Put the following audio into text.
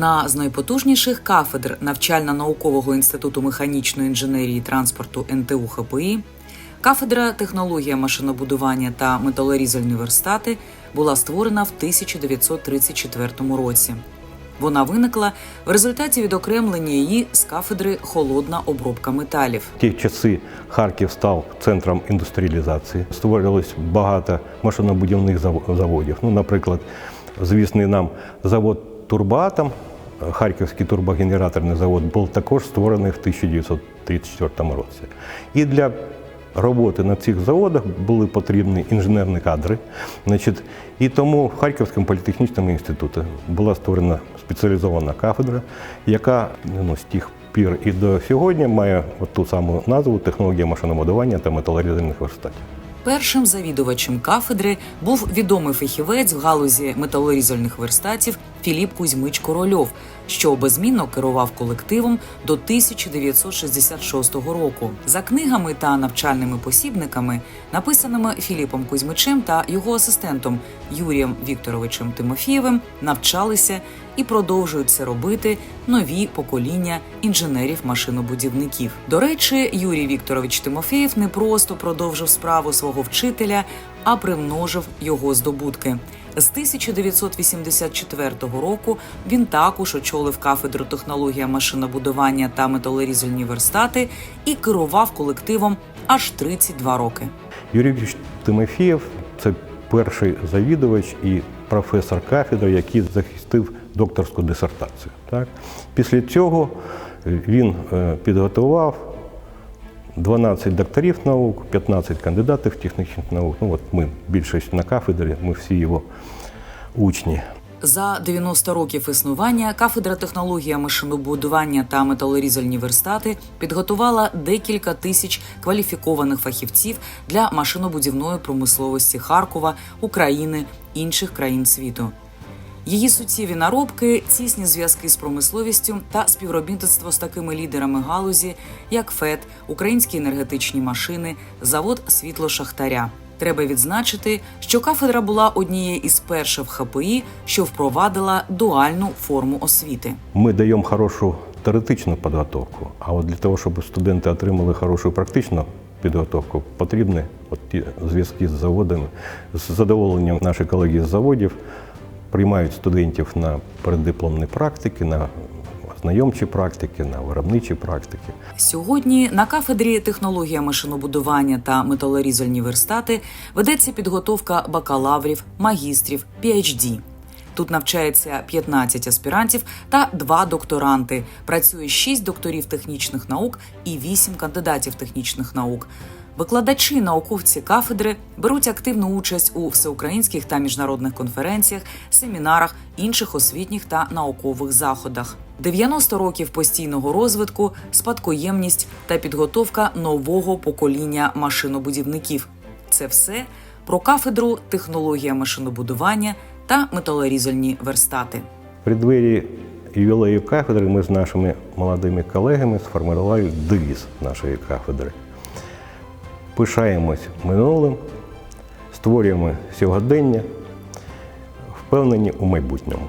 Одна з найпотужніших кафедр навчально-наукового інституту механічної інженерії транспорту НТУ ХПІ, кафедра технологія машинобудування та металорізальні верстати була створена в 1934 році. Вона виникла в результаті відокремлення її з кафедри холодна обробка металів. Ті часи Харків став центром індустріалізації. Створилось багато машинобудівних зав- заводів. Ну, наприклад, звісний нам завод Турбатом, Харківський турбогенераторний завод, був також створений в 1934 році. І для роботи на цих заводах були потрібні інженерні кадри. Значить, і тому в Харківському політехнічному інституті була створена спеціалізована кафедра, яка ну, з тих пір і до сьогодні має от ту саму назву технологія машинобудування та металорізальних верстатів. Першим завідувачем кафедри був відомий фахівець в галузі металорізальних верстатів Філіп Кузьмич Корольов, що безмінно керував колективом до 1966 року. За книгами та навчальними посібниками, написаними Філіпом Кузьмичем та його асистентом Юрієм Вікторовичем Тимофієвим, навчалися і продовжують це робити нові покоління інженерів-машинобудівників. До речі, Юрій Вікторович Тимофєєв не просто продовжив справу свого вчителя, а примножив його здобутки. З 1984 року він також очолив кафедру технологія машинобудування та металорізальні верстати і керував колективом аж 32 роки. Юрій Тимофієв це перший завідувач і професор кафедри, який захистив докторську дисертацію. Так? Після цього він е, підготував 12 докторів наук, 15 кандидатів технічних наук. Ну, от ми більшість на кафедрі, ми всі його учні. За 90 років існування кафедра технологія машинобудування та металорізальні верстати підготувала декілька тисяч кваліфікованих фахівців для машинобудівної промисловості Харкова, України, інших країн світу. Її суттєві наробки, тісні зв'язки з промисловістю та співробітництво з такими лідерами галузі, як ФЕД, українські енергетичні машини, завод Світло Шахтаря. Треба відзначити, що кафедра була однією із перших в ХПІ, що впровадила дуальну форму освіти. Ми даємо хорошу теоретичну підготовку, а от для того, щоб студенти отримали хорошу практичну підготовку, потрібні от ті зв'язки з заводами. З задоволенням наші колеги з заводів приймають студентів на переддипломні практики, на знайомчі практики, на виробничі практики. Сьогодні на кафедрі технологія машинобудування та металорізальні верстати ведеться підготовка бакалаврів, магістрів, PhD. Тут навчається 15 аспірантів та 2 докторанти. Працює 6 докторів технічних наук і 8 кандидатів технічних наук. Викладачі науковці кафедри беруть активну участь у всеукраїнських та міжнародних конференціях, семінарах, інших освітніх та наукових заходах. 90 років постійного розвитку, спадкоємність та підготовка нового покоління машинобудівників. Це все про кафедру технологія машинобудування та металорізальні верстати. Преддверии ювілею кафедри ми з нашими молодими колегами сформували девіз нашої кафедри. Пишаємось минулим, створюємо сьогодення, впевнені у майбутньому.